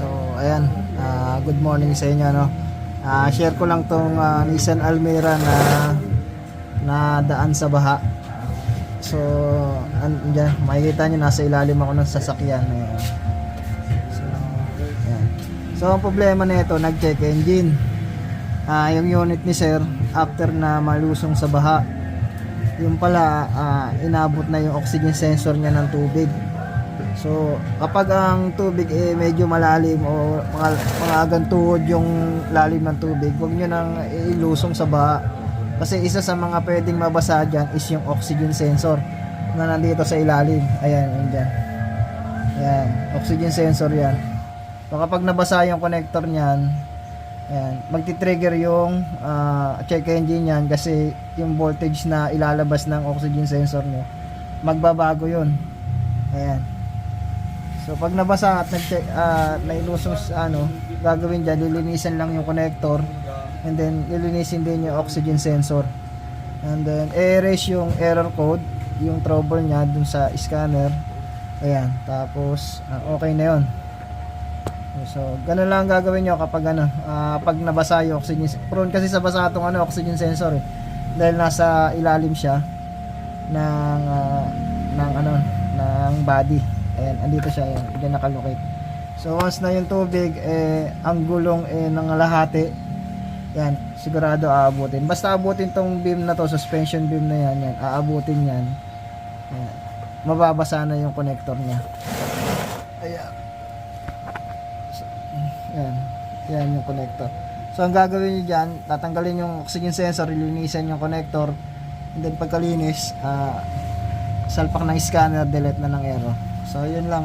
So, ayan. ah, good morning sa inyo, no? Ah, share ko lang tong ah, Nissan Almera na na daan sa baha. So, an dyan, makikita nyo nasa ilalim ako ng sasakyan. Ayan. So, ayan. So, ang problema nito, nag-check engine. Ah, yung unit ni sir, after na malusong sa baha, yung pala, ah, inabot na yung oxygen sensor niya ng tubig. So, kapag ang tubig eh medyo malalim o mga, mga agang tuhod yung lalim ng tubig, huwag nyo nang ilusong sa baha. Kasi isa sa mga pwedeng mabasa dyan is yung oxygen sensor na nandito sa ilalim. Ayan, yun dyan. Ayan, oxygen sensor yan. So, kapag nabasa yung connector niyan, ayan, magti-trigger yung ah, check engine yan kasi yung voltage na ilalabas ng oxygen sensor nyo, magbabago yun. Ayan. So pag nabasa at nag uh, nailusong sa ano, gagawin diyan lilinisan lang yung connector and then lilinisin din yung oxygen sensor. And then erase yung error code, yung trouble niya dun sa scanner. Ayan, tapos ah, okay na 'yon. So, ganun lang ang gagawin nyo kapag ano, ah, pag nabasa yung oxygen prone kasi sa basa tong ano, oxygen sensor eh. Dahil nasa ilalim siya ng ah, ng ano, ng body. Ayan, andito siya, ayan, diyan nakalocate. So once na yung tubig eh ang gulong eh nangalahati. Yan, sigurado aabutin. Basta abutin tong beam na to, suspension beam na yan, yan, aabutin yan. Ayan. Mababasa na yung connector niya. Ayan. So, yan. Yan yung connector. So ang gagawin niyo diyan, tatanggalin yung oxygen sensor, lilinisan yung connector. And then pagkalinis, ah salpak ng scanner, delete na ng error. sợi 25